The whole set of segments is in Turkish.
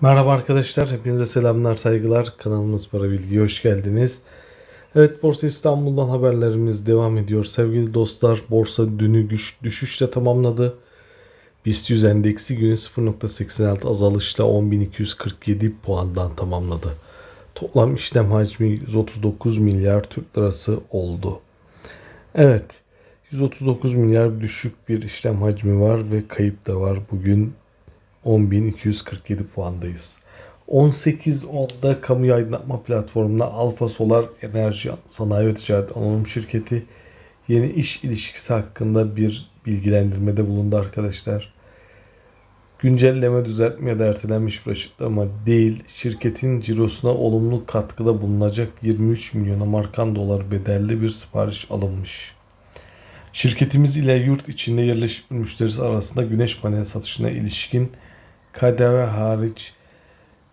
Merhaba arkadaşlar, hepinize selamlar, saygılar. Kanalımız Para Bilgi, hoş geldiniz. Evet, Borsa İstanbul'dan haberlerimiz devam ediyor. Sevgili dostlar, borsa dünü güç, düşüşle tamamladı. BIST 100 endeksi günü 0.86 azalışla 10.247 puandan tamamladı. Toplam işlem hacmi 139 milyar Türk lirası oldu. Evet, 139 milyar düşük bir işlem hacmi var ve kayıp da var. Bugün 10.247 puandayız. 18.10'da kamu aydınlatma platformuna Alfa Solar Enerji Sanayi ve Ticaret Anonim Şirketi yeni iş ilişkisi hakkında bir bilgilendirmede bulundu arkadaşlar. Güncelleme, düzeltme ya da ertelenmiş bir açıklama değil, şirketin cirosuna olumlu katkıda bulunacak 23 milyon Amerikan dolar bedelli bir sipariş alınmış. Şirketimiz ile yurt içinde yerleşik müşterisi arasında güneş paneli satışına ilişkin KDV hariç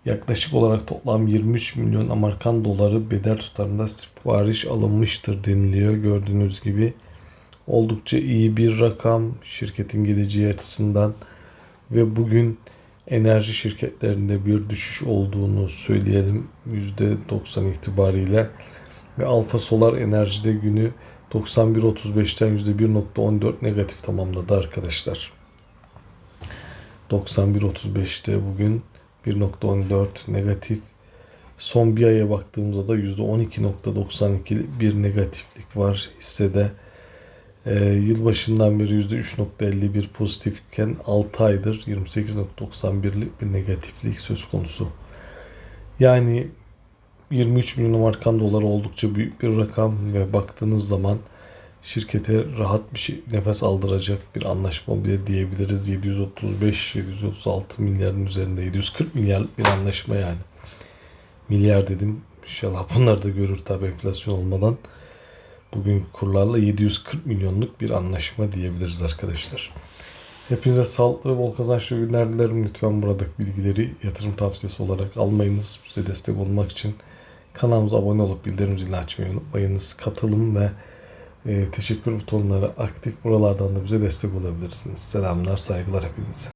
yaklaşık olarak toplam 23 milyon Amerikan doları bedel tutarında sipariş alınmıştır deniliyor. Gördüğünüz gibi oldukça iyi bir rakam şirketin geleceği açısından ve bugün enerji şirketlerinde bir düşüş olduğunu söyleyelim %90 itibariyle ve Alfa Solar Enerji'de günü 91.35'ten %1.14 negatif tamamladı arkadaşlar. 91.35'te bugün 1.14 negatif. Son bir aya baktığımızda da %12.92 bir negatiflik var hissede. Ee, yılbaşından beri %3.51 pozitifken 6 aydır 28.91'lik bir negatiflik söz konusu. Yani 23 milyon Amerikan doları oldukça büyük bir rakam ve baktığınız zaman şirkete rahat bir şey nefes aldıracak bir anlaşma bile diyebiliriz. 735-736 milyarın üzerinde 740 milyar bir anlaşma yani. Milyar dedim. İnşallah bunlar da görür tabi enflasyon olmadan. Bugün kurlarla 740 milyonluk bir anlaşma diyebiliriz arkadaşlar. Hepinize sağlıklı ve bol kazançlı günler dilerim. Lütfen buradaki bilgileri yatırım tavsiyesi olarak almayınız. Bize destek olmak için kanalımıza abone olup bildirim zilini açmayı unutmayınız. Katılım ve e, teşekkür butonları aktif. Buralardan da bize destek olabilirsiniz. Selamlar, saygılar hepinize.